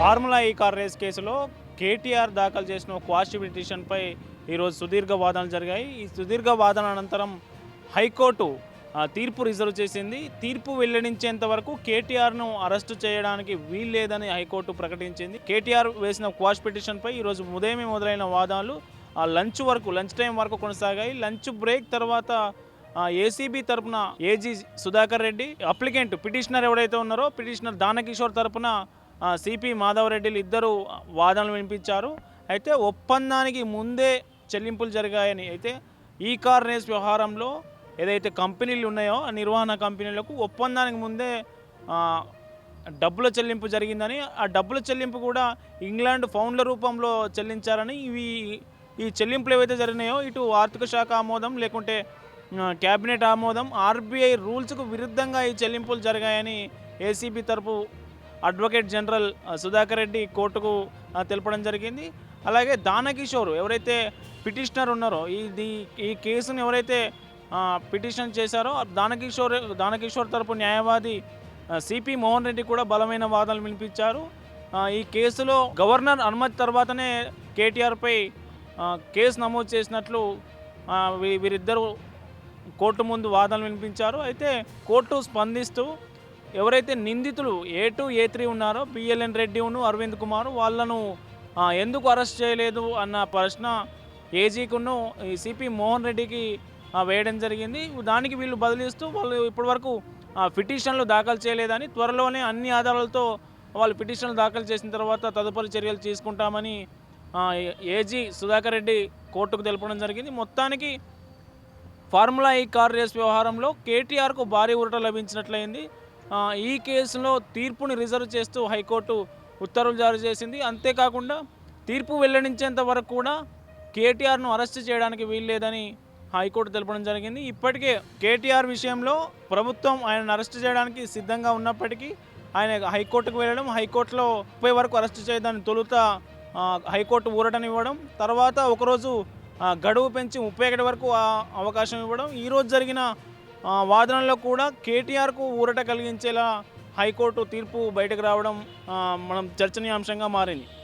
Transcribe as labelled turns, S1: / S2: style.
S1: Formula ఈ car race కేసులో కేటీఆర్ దాఖలు చేసిన క్వాష్ పిటిషన్పై ఈరోజు సుదీర్ఘ వాదనలు జరిగాయి. ఈ సుదీర్ఘ వాదన అనంతరం హైకోర్టు తీర్పు రిజర్వ్ చేసింది. తీర్పు వెల్లడించేంత వరకు కేటీఆర్ను అరెస్టు చేయడానికి వీల్లేదని హైకోర్టు ప్రకటించింది. కేటీఆర్ వేసిన క్వాష్ పిటిషన్పై ఈరోజు ఉదయమే మొదలైన వాదనలు లంచ్ వరకు లంచ్ టైం వరకు కొనసాగాయి. లంచ్ బ్రేక్ తర్వాత ఏసీబీ తరపున AG Sudhakar Reddy applicant petitioner ఎవరైతే ఉన్నారో పిటిషనర్ దానకిషోర్ తరపున సిపి మాధవరెడ్డిలు ఇద్దరు వాదనలు వినిపించారు. అయితే ఒప్పందానికి ముందే చెల్లింపులు జరిగాయని అయితే ఈ కార్ రేస్ వ్యవహారంలో ఏదైతే కంపెనీలు ఉన్నాయో నిర్వహణ కంపెనీలకు ఒప్పందానికి ముందే డబ్బుల చెల్లింపు జరిగిందని ఆ డబ్బుల చెల్లింపు కూడా ఇంగ్లాండ్ ఫౌండ్ల రూపంలో చెల్లించారని ఇవి ఈ చెల్లింపులు ఏవైతే జరిగినాయో ఇటు ఆర్థిక శాఖ ఆమోదం లేకుంటే క్యాబినెట్ ఆమోదం ఆర్బీఐ రూల్స్కు విరుద్ధంగా ఈ చెల్లింపులు జరిగాయని ఏసీబీ తరపు అడ్వకేట్ జనరల్ సుధాకర్ రెడ్డి కోర్టుకు తెలపడం జరిగింది. అలాగే దానకిషోర్ ఎవరైతే పిటిషనర్ ఉన్నారో ఇది ఈ కేసును ఎవరైతే పిటిషన్ చేశారో దానకిషోర్ దానకిషోర్ తరపు న్యాయవాది సిపి మోహన్ రెడ్డి కూడా బలమైన వాదనలు వినిపించారు. ఈ కేసులో గవర్నర్ అనుమతి తర్వాతనే కేటీఆర్పై కేసు నమోదు చేసినట్లు వీరిద్దరూ కోర్టు ముందు వాదనలు వినిపించారు. అయితే కోర్టు స్పందిస్తూ ఎవరైతే నిందితులు ఏ టూ ఏ త్రీ ఉన్నారో బిఎల్ఎన్ రెడ్డిను అరవింద్ కుమార్ వాళ్ళను ఎందుకు అరెస్ట్ చేయలేదు అన్న ప్రశ్న ఏజీకును ఈ సిపి మోహన్ రెడ్డికి వేయడం జరిగింది. దానికి వీళ్ళు బదిలిస్తూ వాళ్ళు ఇప్పటివరకు పిటిషన్లు దాఖలు చేయలేదని త్వరలోనే అన్ని ఆధారాలతో వాళ్ళు పిటిషన్లు దాఖలు చేసిన తర్వాత తదుపరి చర్యలు తీసుకుంటామని ఏజీ సుధాకర్ రెడ్డి కోర్టుకు తెలపడం జరిగింది. మొత్తానికి ఫార్ములా ఈ కార్ రేస్ వ్యవహారంలో కేటీఆర్కు భారీ ఊరట లభించినట్లయింది. ఈ కేసులో తీర్పుని రిజర్వ్ చేస్తూ హైకోర్టు ఉత్తర్వులు జారీ చేసింది. అంతేకాకుండా తీర్పు వెల్లడించేంత వరకు కూడా కేటీఆర్ను అరెస్ట్ చేయడానికి వీల్లేదని హైకోర్టు తెలపడం జరిగింది. ఇప్పటికే కేటీఆర్ విషయంలో ప్రభుత్వం ఆయనను అరెస్ట్ చేయడానికి సిద్ధంగా ఉన్నప్పటికీ ఆయన హైకోర్టుకు వెళ్ళడం హైకోర్టులో ముప్పై వరకు అరెస్ట్ చేయడాన్ని తొలుత హైకోర్టు ఊరటనివ్వడం తర్వాత ఒకరోజు గడువు పెంచి ముప్పై ఒకటి వరకు అవకాశం ఇవ్వడం ఈరోజు జరిగిన వాదనలో కూడా కేటీఆర్కు ఊరట కలిగించేలా హైకోర్టు తీర్పు బయటకు రావడం మనం చర్చనీయాంశంగా మారింది.